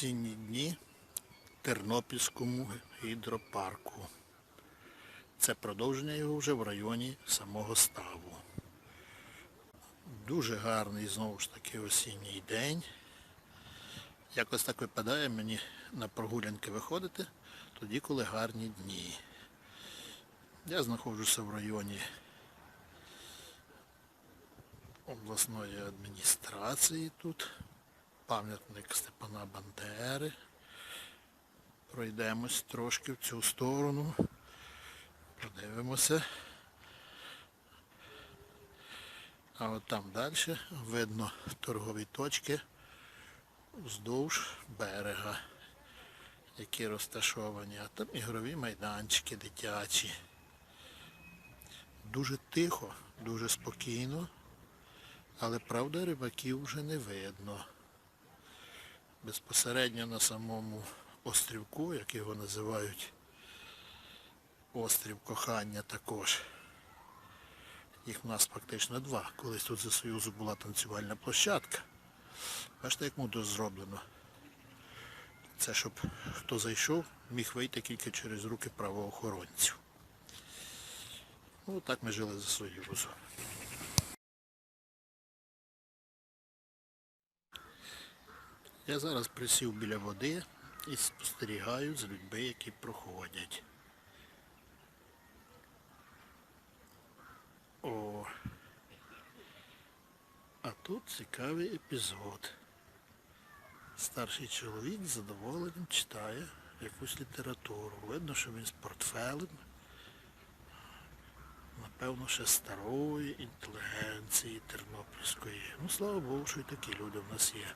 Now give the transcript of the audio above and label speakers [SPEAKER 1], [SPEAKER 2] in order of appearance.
[SPEAKER 1] осінні дні в Тернопільському гідропарку. Це продовження його вже в районі самого ставу. Дуже гарний знову ж таки осінній день. Якось так випадає мені на прогулянки виходити тоді, коли гарні дні. Я знаходжуся в районі обласної адміністрації тут. Пам'ятник Степана Бандери. Пройдемось трошки в цю сторону. Подивимося. А от там далі видно торгові точки вздовж берега, які розташовані. А там ігрові майданчики дитячі. Дуже тихо, дуже спокійно, але правда рибаків вже не видно. Безпосередньо на самому острівку, як його називають, острів кохання також. Їх в нас фактично два. Колись тут за Союзу була танцювальна площадка. Бачите, як мудро зроблено. Це щоб хто зайшов, міг вийти тільки через руки правоохоронців. Ну, так ми жили за Союзу. Я зараз присів біля води і спостерігаю за людьми, які проходять. О. А тут цікавий епізод. Старший чоловік з задоволенням читає якусь літературу. Видно, що він з портфелем. Напевно, ще старої інтелігенції тернопільської. Ну, слава Богу, що і такі люди в нас є.